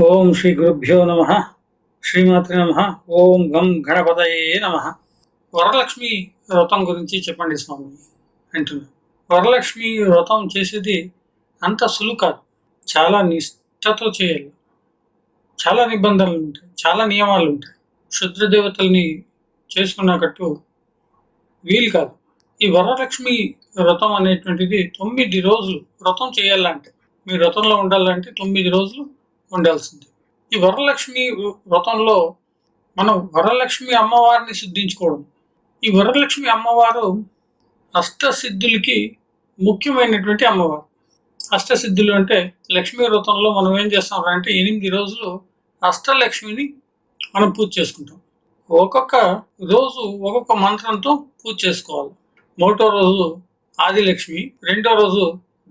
ఓం శ్రీ గురుభ్యో నమ. శ్రీమాత్రి నమ. ఓం గం గణపతయే నమ. వరలక్ష్మి వ్రతం గురించి చెప్పండి స్వామి అంటున్నా వరలక్ష్మి వ్రతం చేసేది అంత సులువు కాదు. చాలా నిష్టతో చేయాలి. చాలా నిబంధనలు ఉంటాయి. చాలా నియమాలు ఉంటాయి. శుద్ర దేవతల్ని చేసుకున్నట్టు వీలు కాదు. ఈ వరలక్ష్మి వ్రతం అనేటువంటిది తొమ్మిది రోజులు వ్రతం చేయాలంటే. మీ వ్రతంలో ఉండాలంటే తొమ్మిది రోజులు ఉండాల్సింది. ఈ వరలక్ష్మి వ్రతంలో మనం వరలక్ష్మి అమ్మవారిని సిద్ధించుకోవడం. ఈ వరలక్ష్మి అమ్మవారు అష్టసిద్ధులకి ముఖ్యమైనటువంటి అమ్మవారు. అష్టసిద్ధులు అంటే లక్ష్మీ వ్రతంలో మనం ఏం చేస్తాం అంటే ఎనిమిది రోజులు అష్టలక్ష్మిని మనం పూజ చేసుకుంటాం. ఒక్కొక్క రోజు ఒక్కొక్క మంత్రంతో పూజ చేసుకోవాలి. మొదటో రోజు ఆదిలక్ష్మి రెండో రోజు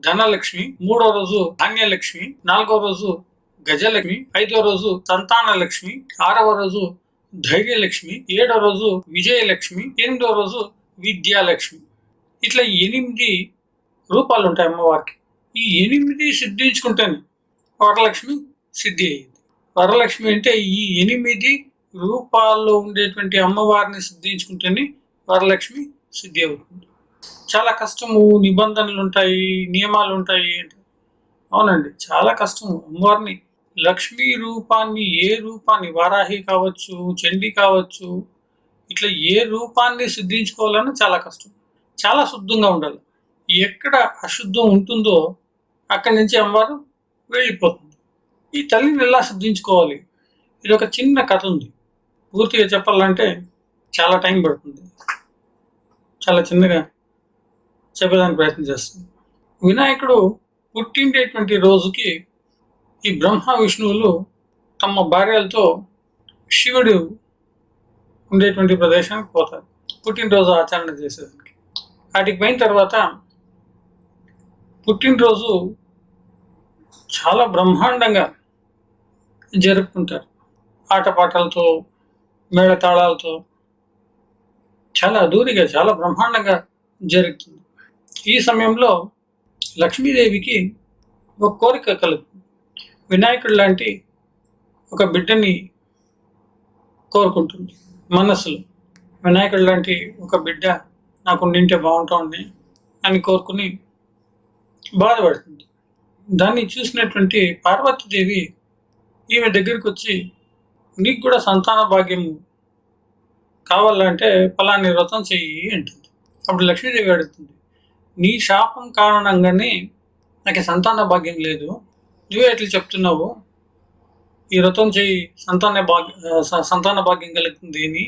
ధనలక్ష్మి మూడో రోజు ధాన్యలక్ష్మి నాలుగో రోజు గజలక్ష్మి ఐదవ రోజు సంతాన లక్ష్మి ఆరవ రోజు ధైర్యలక్ష్మి ఏడవ రోజు విజయలక్ష్మి ఎనిమిదవ రోజు విద్యాలక్ష్మి. ఇట్లా ఎనిమిది రూపాలు ఉంటాయి అమ్మవారికి. ఈ ఎనిమిది సిద్ధించుకుంటేనే వరలక్ష్మి సిద్ధి అయ్యింది. వరలక్ష్మి అంటే ఈ ఎనిమిది రూపాల్లో ఉండేటువంటి అమ్మవారిని సిద్ధించుకుంటేనే వరలక్ష్మి సిద్ధి అవుతుంది. చాలా కష్టము నిబంధనలు ఉంటాయి నియమాలు ఉంటాయి అంటే. అవునండి చాలా కష్టము అమ్మవారిని లక్ష్మీ రూపాన్ని ఏ రూపాన్ని? వారాహి కావచ్చు చండి కావచ్చు ఇట్లా ఏ రూపాన్ని సిద్ధించుకోవాలన్నా చాలా కష్టం. చాలా శుద్ధంగా ఉండాలి. ఎక్కడ అశుద్ధం ఉంటుందో అక్కడి నుంచి అమ్మవారు వెళ్ళిపోతుంది. ఈ తల్లిని ఎలా సిద్ధించుకోవాలి ఇది ఒక చిన్న కథ ఉంది. పూర్తిగా చెప్పాలంటే చాలా టైం పడుతుంది. చాలా చిన్నగా చెప్పేదానికి ప్రయత్నం చేస్తాను వినాయకుడు పుట్టిండేటువంటి రోజుకి ఈ బ్రహ్మ విష్ణువులు తమ భార్యలతో శివుడు ఉండేటువంటి ప్రదేశానికి పోతారు. పుట్టినరోజు ఆచరణ చేసేదానికి. వాటికి పోయిన తర్వాత పుట్టినరోజు చాలా బ్రహ్మాండంగా జరుపుకుంటారు. ఆటపాటలతో మేళతాళాలతో చాలా అదూరిగా చాలా బ్రహ్మాండంగా జరుగుతుంది. ఈ సమయంలో లక్ష్మీదేవికి ఒక కోరిక కలుగుతుంది. వినాయకుడు లాంటి ఒక బిడ్డని కోరుకుంటుంది. మనస్సులో వినాయకుడు లాంటి ఒక బిడ్డ నాకు ఉండింటే బాగుంటుంది అని కోరుకుని బాధపడుతుంది. దాన్ని చూసినటువంటి పార్వతీదేవి ఈమె దగ్గరికి వచ్చి నీకు కూడా సంతాన భాగ్యం కావాలంటే ఫలాని వ్రతం చెయ్యి అంటుంది. అప్పుడు లక్ష్మీదేవి అడుగుతుంది నీ శాపం కారణంగానే నాకు సంతాన భాగ్యం లేదు. నువ్వే ఎట్లా చెప్తున్నావు. ఈ వ్రతం చేయి సంతాన భాగ్య సంతాన భాగ్యం కలుగుతుంది అని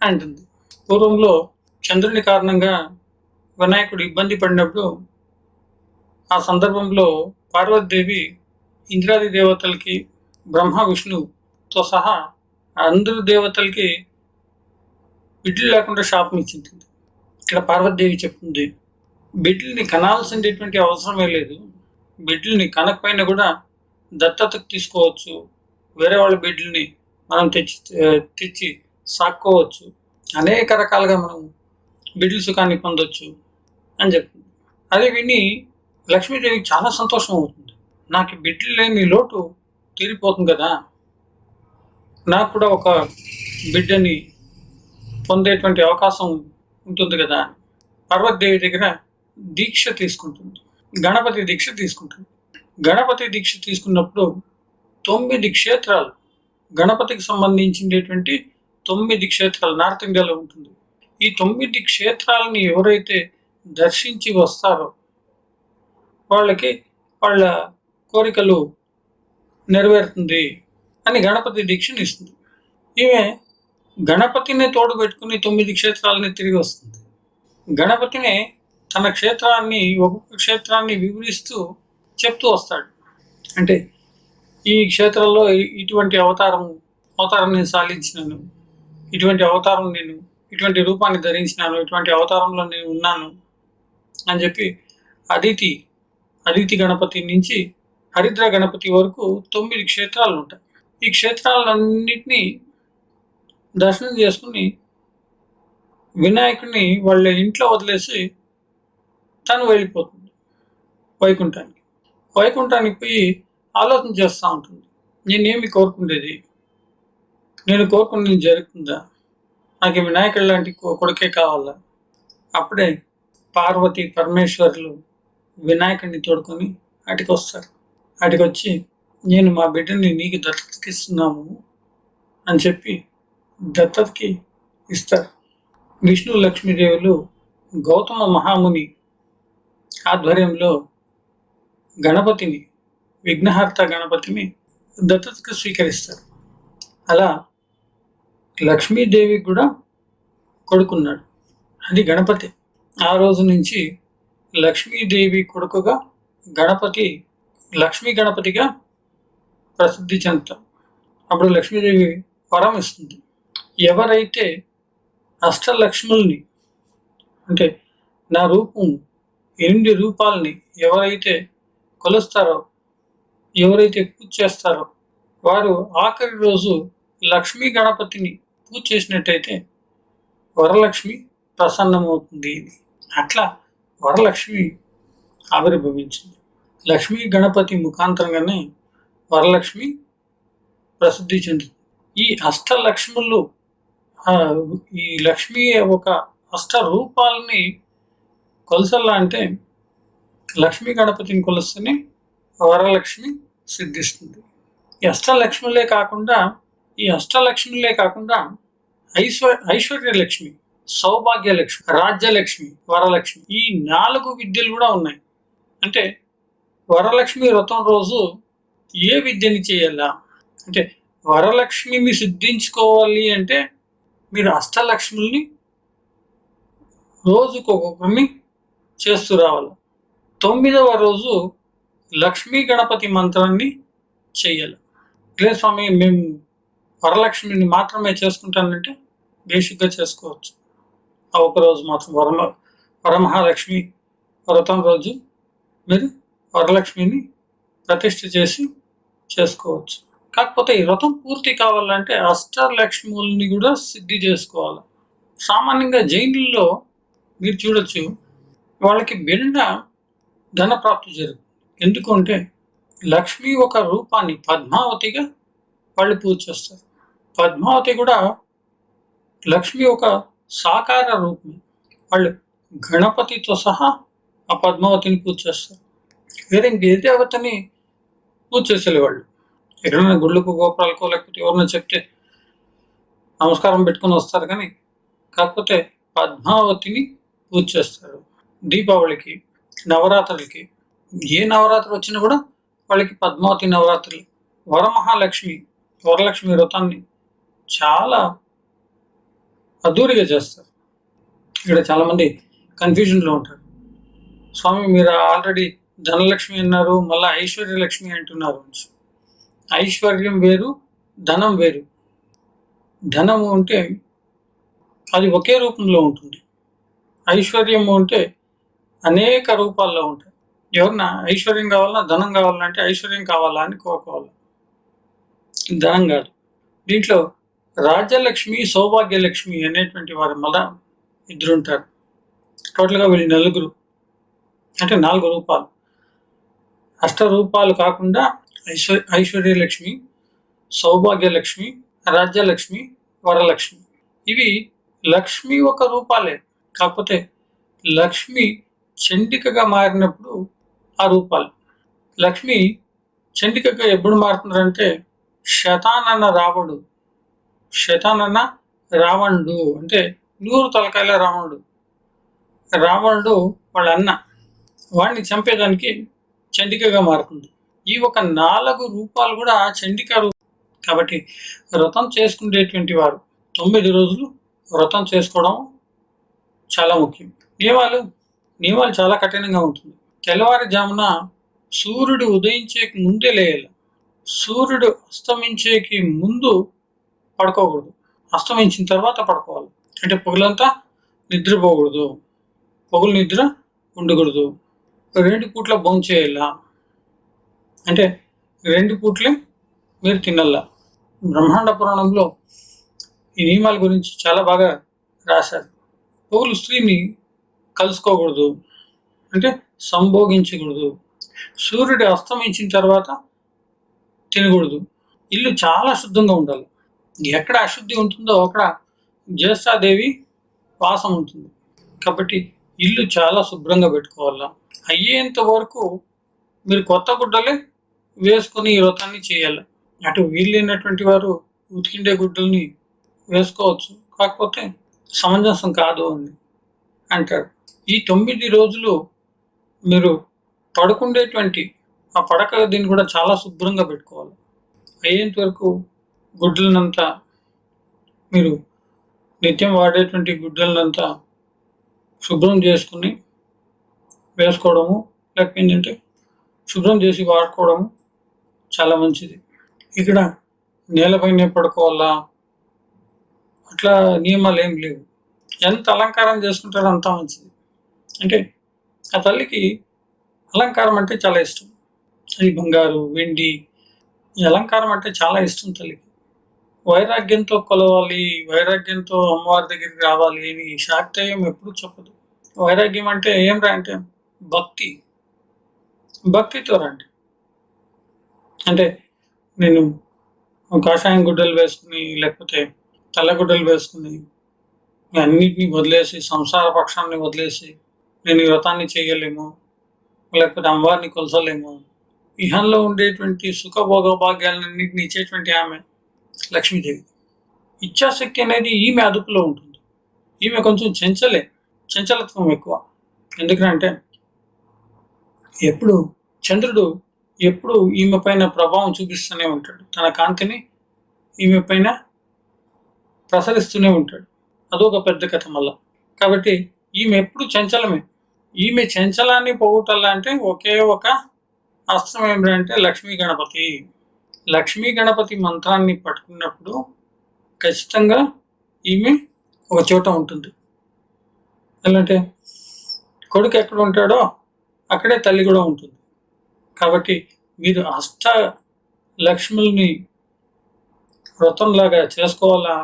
అంటుంది. పూర్వంలో చంద్రుని కారణంగా వినాయకుడు ఇబ్బంది పడినప్పుడు ఆ సందర్భంలో పార్వతీదేవి ఇంద్రాది దేవతలకి బ్రహ్మ విష్ణుతో సహా అందరు దేవతలకి బిడ్డలు లేకుండా శాపం ఇచ్చింది. ఇక్కడ పార్వతీదేవి చెప్తుంది బిడ్డల్ని కనాల్సినటువంటి అవసరమే లేదు. బిడ్డల్ని కనకపోయినా కూడా దత్తతకు తీసుకోవచ్చు. వేరే వాళ్ళ బిడ్డల్ని మనం తెచ్చి తెచ్చి సాక్కోవచ్చు. అనేక రకాలుగా మనం బిడ్డల సుఖాన్ని పొందొచ్చు అని చెప్తుంది. అది విని లక్ష్మీదేవికి చాలా సంతోషం అవుతుంది. నాకు బిడ్డలు లేని లోటు తీరిపోతుంది కదా. నాకు కూడా ఒక బిడ్డని పొందేటువంటి అవకాశం ఉంటుంది కదా పర్వతదేవి దగ్గర దీక్ష తీసుకుంటుంది. గణపతి దీక్ష తీసుకుంటుంది. గణపతి దీక్ష తీసుకున్నప్పుడు తొమ్మిది క్షేత్రాలు గణపతికి సంబంధించినటువంటి తొమ్మిది క్షేత్రాలు నార్త్ ఇండియాలో ఉంటుంది. ఈ తొమ్మిది క్షేత్రాలని ఎవరైతే దర్శించి వస్తారో వాళ్ళకి వాళ్ళ కోరికలు నెరవేరుతుంది అని గణపతి దీక్షను ఇస్తుంది. ఈమె గణపతిని తోడు పెట్టుకుని తొమ్మిది క్షేత్రాలని తిరిగి వస్తుంది. గణపతిని తన క్షేత్రాన్ని ఒక్కొక్క క్షేత్రాన్ని వివరిస్తూ చెప్తూ వస్తాడు. అంటే ఈ క్షేత్రంలో ఇటువంటి అవతారం అవతారం నేను సాధించినాను. ఇటువంటి అవతారం నేను ఇటువంటి రూపాన్ని ధరించినాను ఇటువంటి అవతారంలో నేను ఉన్నాను అని చెప్పి అదితి అదితి గణపతి నుంచి హరిద్ర గణపతి వరకు తొమ్మిది క్షేత్రాలు ఉంటాయి. ఈ క్షేత్రాలన్నింటినీ దర్శనం చేసుకుని వినాయకుడిని వాళ్ళ ఇంట్లో వదిలేసి తను వెళ్ళిపోతుంది వైకుంఠానికి. వైకుంఠానికి పోయి ఆలోచన చేస్తూ ఉంటుంది. నేనేమి కోరుకునేది నేను కోరుకునేది జరుగుతుందా? నాకు వినాయకుడు లాంటి కొ- కొడుకే కావాలా? అప్పుడే పార్వతి పరమేశ్వరులు వినాయకుడిని తోడుకొని అటుకు వస్తారు అటుకు వచ్చి నేను మా బిడ్డని నీకు దత్తతకిస్తున్నాము అని చెప్పి దత్తతకి ఇస్తారు. విష్ణు లక్ష్మీదేవులు గౌతమ మహాముని ఆధ్వర్యంలో గణపతిని విఘ్నహర్త గణపతిని దత్తతకు స్వీకరిస్తారు. అలా లక్ష్మీదేవి కూడా కొడుకున్నాడు. అది గణపతి. ఆ రోజు నుంచి లక్ష్మీదేవి కొడుకుగా గణపతి లక్ష్మీ గణపతిగా ప్రసిద్ధి చెందుతాం. అప్పుడు లక్ష్మీదేవి వరం ఇస్తుంది. ఎవరైతే అష్టలక్ష్ముల్ని అంటే నా రూపం ఎనిమిది రూపాలని ఎవరైతే కొలుస్తారో ఎవరైతే పూజ చేస్తారో వారు ఆఖరి రోజు లక్ష్మీ గణపతిని పూజ చేసినట్టయితే వరలక్ష్మి ప్రసన్నమవుతుంది. అని అట్లా వరలక్ష్మి ఆవిర్భవించింది. లక్ష్మీ గణపతి ముఖాంతరంగానే వరలక్ష్మి ప్రసిద్ధి చెందుతుంది ఈ అష్టలక్ష్ములు ఈ లక్ష్మి ఒక అష్ట రూపాలని కొలసల్లా అంటే లక్ష్మీ గణపతిని కొలుస్తేనే వరలక్ష్మి సిద్ధిస్తుంది. ఈ అష్టలక్ష్ములే కాకుండా ఈ అష్టలక్ష్ములే కాకుండా ఐశ్వర్య ఐశ్వర్యలక్ష్మి సౌభాగ్యలక్ష్మి రాజ్యలక్ష్మి వరలక్ష్మి ఈ నాలుగు విద్యలు కూడా ఉన్నాయి. అంటే వరలక్ష్మి వ్రతం రోజు ఏ విద్యని చేయాలా? అంటే వరలక్ష్మిని సిద్ధించుకోవాలి అంటే మీరు అష్టలక్ష్ముల్ని రోజుకు చేస్తూ రావాలి. తొమ్మిదవ రోజు లక్ష్మీ గణపతి మంత్రాన్ని చెయ్యాలి లేదు స్వామి మేము వరలక్ష్మిని మాత్రమే చేసుకుంటానంటే బేసిక్గా చేసుకోవచ్చు. ఆ ఒకరోజు మాత్రం వరమ వరమహాలక్ష్మి వ్రతం రోజు మీరు వరలక్ష్మిని ప్రతిష్ఠ చేసి చేసుకోవచ్చు. కాకపోతే ఈ వ్రతం పూర్తి కావాలంటే అష్టలక్ష్ముల్ని కూడా సిద్ధి చేసుకోవాలి. సామాన్యంగా జైన్లలో మీరు చూడొచ్చు వాళ్ళకి బిండ ధనప్రాప్తి జరుగుతుంది. ఎందుకంటే లక్ష్మి ఒక రూపాన్ని పద్మావతిగా వాళ్ళు పూజ చేస్తారు. పద్మావతి కూడా లక్ష్మి ఒక సాకార రూపం. వాళ్ళు గణపతితో సహా ఆ పద్మావతిని పూజ చేస్తారు. వేరే ఇంకే దేవతని పూజ చేసేది వాళ్ళు. ఎక్కడైనా గుళ్ళకు గోపురాలకో లేకపోతే ఎవరైనా చెప్తే నమస్కారం పెట్టుకొని వస్తారు కానీ కాకపోతే పద్మావతిని పూజ చేస్తారు. దీపావళికి నవరాత్రులకి. ఏ నవరాత్రి వచ్చినా కూడా వాళ్ళకి పద్మావతి నవరాత్రులు వరమహాలక్ష్మి వరలక్ష్మి వ్రతాన్ని చాలా అద్దూరిగా చేస్తారు. ఇక్కడ చాలామంది కన్ఫ్యూజన్లో ఉంటారు. స్వామి మీరు ఆల్రెడీ ధనలక్ష్మి అన్నారు మళ్ళీ ఐశ్వర్యలక్ష్మి అంటున్నారు. ఐశ్వర్యం వేరు ధనం వేరు. ధనము అంటే అది ఒకే రూపంలో ఉంటుంది. ఐశ్వర్యము అంటే అనేక రూపాల్లో ఉంటాయి. ఎవరన్నా ఐశ్వర్యం కావాలన్నా ధనం కావాలంటే ఐశ్వర్యం కావాలా అని కోరుకోవాలి. ధనం కాదు. దీంట్లో రాజ్యలక్ష్మి సౌభాగ్యలక్ష్మి అనేటువంటి వారు మద ఇద్దరు ఉంటారు టోటల్గా వీళ్ళు నలుగురు. అంటే నాలుగు రూపాలు. అష్ట రూపాలు కాకుండా ఐశ్వర్ ఐశ్వర్యలక్ష్మి సౌభాగ్యలక్ష్మి రాజ్యలక్ష్మి వరలక్ష్మి. ఇవి లక్ష్మి ఒక రూపాలే. కాకపోతే లక్ష్మి చండికగా మారినప్పుడు ఆ రూపాలు. లక్ష్మి చండికగా ఎప్పుడు మారుతున్నారంటే శతానన్న రావణుడు. శతానన్న రావణుడు. అంటే నూరు తలకాయల రావణుడు. రావణుడు వాళ్ళ అన్న. వాడిని చంపేదానికి చండికగా మారుతుంది. ఈ ఒక నాలుగు రూపాలు కూడా చండిక రూపం కాబట్టి వ్రతం చేసుకునేటువంటి వారు తొమ్మిది రోజులు వ్రతం చేసుకోవడం చాలా ముఖ్యం. నియమాలు నియమాలు చాలా కఠినంగా ఉంటుంది. తెల్లవారుజామున సూర్యుడు ఉదయించే ముందే లేయాలి. సూర్యుడు అస్తమించేకి ముందు పడుకోకూడదు. అస్తమించిన తర్వాత పడుకోవాలి. అంటే పొగలంతా నిద్రపోకూడదు. పొగులు నిద్ర ఉండకూడదు. రెండు పూట్ల భోంచేయాలా అంటే రెండు పూట్లే మీరు తినల్లా బ్రహ్మాండ పురాణంలో ఈ నియమాల గురించి చాలా బాగా రాశారు. పొగులు స్త్రీని కలుసుకోకూడదు. అంటే సంభోగించకూడదు. సూర్యుడు అస్తమించిన తర్వాత తినకూడదు. ఇల్లు చాలా శుద్ధంగా ఉండాలి. ఎక్కడ అశుద్ధి ఉంటుందో అక్కడ జ్యేష్ఠాదేవి వాసం ఉంటుంది. కాబట్టి ఇల్లు చాలా శుభ్రంగా పెట్టుకోవాలా? అయ్యేంత వరకు మీరు కొత్త గుడ్డలే వేసుకొని ఈ వ్రతాన్ని చేయాలి. అటు వీళ్ళైనటువంటి వారు ఉతికిండే గుడ్డల్ని వేసుకోవచ్చు. కాకపోతే సమంజసం కాదు అని అంటారు. ఈ తొమ్మిది రోజులు మీరు పడుకుండేటువంటి ఆ పడక దీన్ని కూడా చాలా శుభ్రంగా పెట్టుకోవాలి. అయ్యేంత వరకు గుడ్డలనంతా మీరు నిత్యం వాడేటువంటి గుడ్డలనంతా శుభ్రం చేసుకుని వేసుకోవడము లేకపోతే ఏంటంటే శుభ్రం చేసి వాడుకోవడము చాలా మంచిది. ఇక్కడ నేలపైనే పడుకోవాలా? అట్లా నియమాలు ఏం లేవు. ఎంత అలంకారం చేసుకుంటారో అంత మంచిది. అంటే ఆ తల్లికి అలంకారం అంటే చాలా ఇష్టం. అది బంగారు వెండి ఈ అలంకారం అంటే చాలా ఇష్టం తల్లికి. వైరాగ్యంతో కొలవాలి వైరాగ్యంతో అమ్మవారి దగ్గరికి రావాలి అని శాక్తేయం ఎప్పుడు చెప్పదు. వైరాగ్యం అంటే ఏం రా అంటే భక్తి. భక్తితో రండి. అంటే నేను కాషాయం గుడ్డలు వేసుకుని లేకపోతే తెల్లగుడ్డలు వేసుకుని అన్నిటినీ వదిలేసి సంసార పక్షాన్ని వదిలేసి నేను ఈ వ్రతాన్ని చేయలేము లేకపోతే అమ్మవారిని కొలసలేము. ఇహంలో ఉండేటువంటి సుఖభోగ భాగ్యాలన్నింటినీ ఇచ్చేటువంటి ఆమె లక్ష్మీదేవి. ఇచ్చాశక్తి అనేది ఈమె అదుపులో ఉంటుంది. ఈమె కొంచెం చెంచలే చంచలత్వం ఎక్కువ. ఎందుకంటే ఎప్పుడు చంద్రుడు ఎప్పుడు ఈమె పైన ప్రభావం చూపిస్తూనే ఉంటాడు. తన కాంతిని ఈమె పైన ప్రసరిస్తూనే ఉంటాడు. అదొక పెద్ద కథ మళ్ళా. కాబట్టి ఈమె ఎప్పుడు చంచలమే. ఈమె చెంచలాన్ని పోగొట్టాలంటే ఒకే ఒక అస్త్రం ఏమిటంటే లక్ష్మీ గణపతి. లక్ష్మీ గణపతి మంత్రాన్ని పట్టుకున్నప్పుడు ఖచ్చితంగా ఈమె ఒక చోట ఉంటుంది. ఎలాంటే కొడుకు ఎక్కడ ఉంటాడో అక్కడే తల్లి కూడా ఉంటుంది. కాబట్టి మీరు అష్ట లక్ష్ముల్ని వ్రతంలాగా చేసుకోవాలా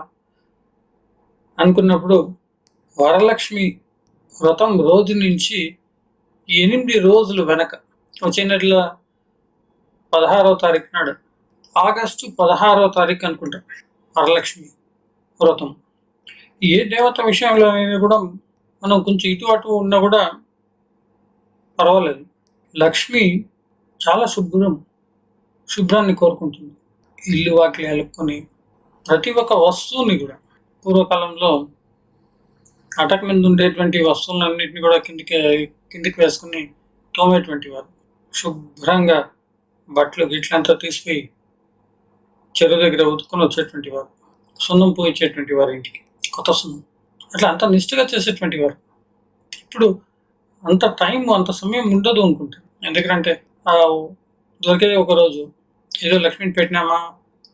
అనుకున్నప్పుడు వరలక్ష్మి వ్రతం రోజు నుంచి ఎనిమిది రోజులు వెనక. వచ్చే నెల పదహారవ తారీఖు నాడు. ఆగస్టు పదహారవ తారీఖు అనుకుంటా. వరలక్ష్మి వ్రతం. ఏ దేవత విషయంలో అయినా కూడా మనం కొంచెం ఇటు అటు ఉన్నా కూడా పర్వాలేదు. లక్ష్మి చాలా శుభ్రం శుభ్రాన్ని కోరుకుంటుంది. ఇల్లు వాకిలి అలుక్కొని ప్రతి ఒక్క వస్తువుని కూడా పూర్వకాలంలో అటక మీద ఉండేటువంటి వస్తువులన్నింటినీ కూడా కిందికి కిందికి వేసుకుని తోమేటువంటి వారు. శుభ్రంగా బట్టలు గిట్లంతా తీసిపోయి చెరువు దగ్గర ఉతుకుని వచ్చేటువంటి వారు. సున్నం పోయించేటువంటి వారు ఇంటికి. కొత్త సున్నం. అట్లా అంత నిష్ఠగా చేసేటువంటి వారు. ఇప్పుడు అంత టైం అంత సమయం ఉండదు అనుకుంటాను ఎందుకంటే దొరికే ఒకరోజు ఏదో లక్ష్మిని పెట్టినామా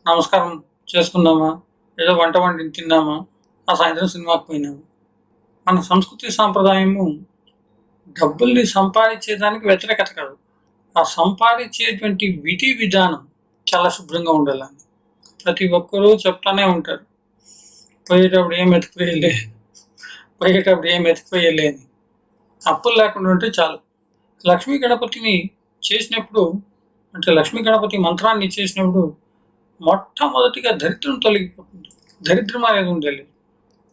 నమస్కారం చేసుకున్నామా ఏదో వంట వండిని తిన్నామా ఆ సాయంత్రం సినిమాకి పోయినాము. మన సంస్కృతి సాంప్రదాయము డబ్బుల్ని సంపాదించేదానికి వ్యతిరేకత కాదు. ఆ సంపాదించేటువంటి విధి విధానం చాలా శుభ్రంగా ఉండాలని ప్రతి ఒక్కరూ చెప్తానే ఉంటారు. పోయేటప్పుడు ఏం ఎత్తుకుపోయలే పోయేటప్పుడు ఏం ఎత్తుకుపోయలే అని. అప్పులు లేకుండా ఉంటే చాలు. లక్ష్మీ గణపతిని చేసినప్పుడు అంటే లక్ష్మీ గణపతి మంత్రాన్ని చేసినప్పుడు మొట్టమొదటిగా దరిద్రం తొలగిపోతుంది. దరిద్రం అనేది ఉండలేదు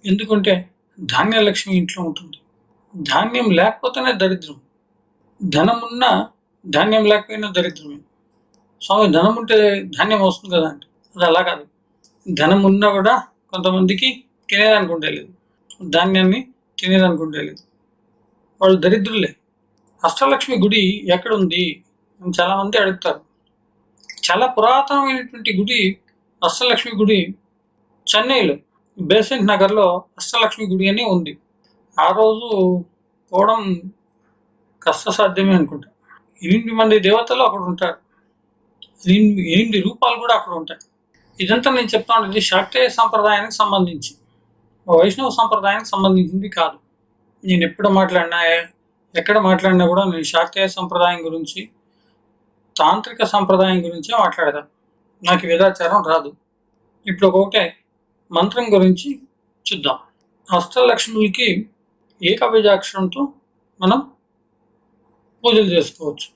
ఎందుకంటే ధాన్యలక్ష్మి ఇంట్లో ఉంటుంది. ధాన్యం లేకపోతేనే దరిద్రం. ధనం ఉన్నా ధాన్యం లేకపోయినా దరిద్రమే. స్వామి ధనం ఉంటే ధాన్యం వస్తుంది కదా అంటే. అది అలా కాదు. ధనం ఉన్నా కూడా కొంతమందికి తినేదానికి ఉండలేదు ధాన్యాన్ని తినేదానికి ఉండలేదు వాళ్ళు దరిద్రులే. అష్టలక్ష్మి గుడి ఎక్కడుంది అని చాలామంది అడుగుతారు. చాలా పురాతనమైనటువంటి గుడి అష్టలక్ష్మి గుడి చెన్నైలో. బేసెంట్ నగర్లో అష్టలక్ష్మి గుడి అని ఉంది. ఆ రోజు పోవడం కష్టసాధ్యమే అనుకుంటా. ఎనిమిది మంది దేవతలు అక్కడ ఉంటారు. ఎనిమిది ఎనిమిది రూపాలు కూడా అక్కడ ఉంటాయి. ఇదంతా నేను చెప్తాను ఇది శాక్తేయ సంప్రదాయానికి సంబంధించి. వైష్ణవ సాంప్రదాయానికి సంబంధించింది కాదు. నేను ఎప్పుడు మాట్లాడినా ఎక్కడ మాట్లాడినా కూడా నేను శాక్తేయ సంప్రదాయం గురించి తాంత్రిక సంప్రదాయం గురించే మాట్లాడతాను. నాకు వేదాచారం రాదు. ఇప్పుడు ఒకటే మంత్రం గురించి చూద్దాం. అష్టలక్ష్మికి ఏకబీజాక్షరంతో మనం పూజలు చేసుకోవచ్చు.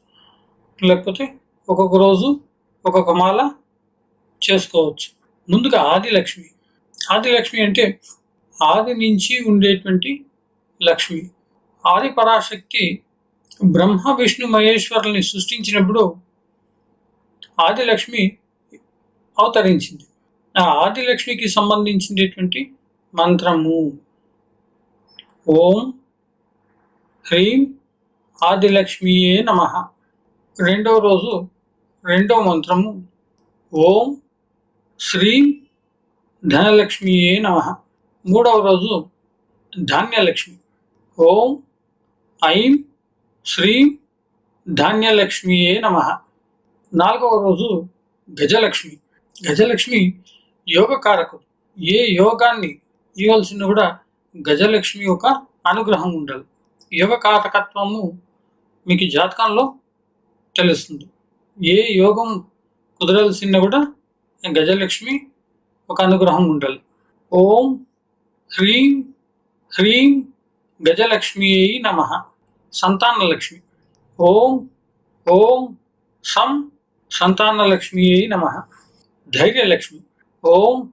లేకపోతే ఒక్కొక్క రోజు ఒక్కొక్క మాల చేసుకోవచ్చు. ముందుగా ఆదిలక్ష్మి. ఆదిలక్ష్మి అంటే ఆది నుంచి ఉండేటువంటి లక్ష్మి. ఆది పరాశక్తి బ్రహ్మ విష్ణు మహేశ్వరుల్ని సృష్టించినప్పుడు ఆదిలక్ష్మి అవతరించింది. ఆదిలక్ష్మికి సంబంధించినటువంటి మంత్రము. ఓం హ్రీం ఆదిలక్ష్మియే నమ. రెండవ రోజు రెండవ మంత్రము. ఓం శ్రీం ధనలక్ష్మియే నమ. మూడవ రోజు ధాన్యలక్ష్మి. ఓం ఐం శ్రీం ధాన్యలక్ష్మియే నమ. నాలుగవ రోజు గజలక్ష్మి. గజలక్ష్మి యోగకారకుడు. ఏ యోగాన్ని ఇవ్వాల్సిన కూడా గజలక్ష్మి యొక్క అనుగ్రహం ఉండాలి. యోగ కారకత్వము మీకు జాతకంలో తెలుస్తుంది. ఏ యోగం కుదరాల్సిన కూడా గజలక్ష్మి ఒక అనుగ్రహం ఉండాలి. ఓం హ్రీం హ్రీం గజలక్ష్మి నమ. సంతానలక్ష్మి. ఓం ఓం సం సంతానలక్ష్మి నమ. ధైర్యలక్ష్మి. ఓం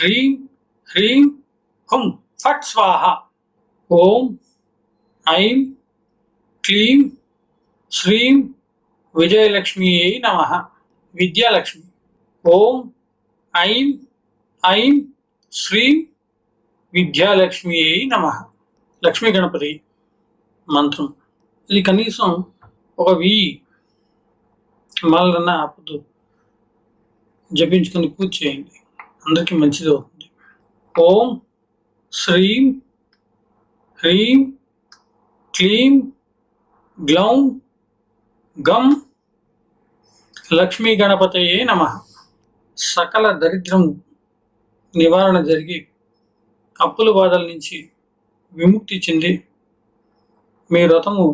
హ్రీం హ్రీం హుం ఫట్ స్వాహ. ఓం ఐం క్లీం శ్రీం విజయలక్ష్మి నమ. విద్యాలక్ష్మి. ఓం ఐం ఐం శ్రీం విద్యాలక్ష్మి నమ. లక్ష్మీ గణపతి మంత్రం. ఇది కనీసం ఒక వెయ్యి మళ్ళీ ఆపదు జపించుకుని పూజ చేయండి. అందరికీ మంచిది అవుతుంది. ఓం శ్రీం హ్రీం క్లీం గ్లౌం గం లక్ష్మీ గణపతయే నమ. సకల దరిద్రం నివారణ జరిగి అప్పుల బాధల నుంచి విముక్తి చెంది మీ వ్రతము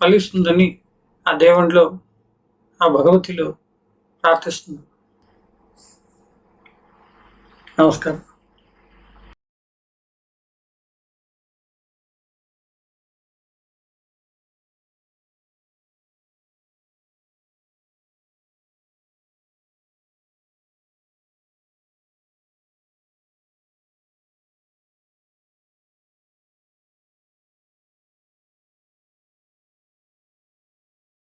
ఫలిస్తుందని ఆ దేవునిలో ఆ భగవతిలో ప్రార్థిస్తున్నాను నమస్కారం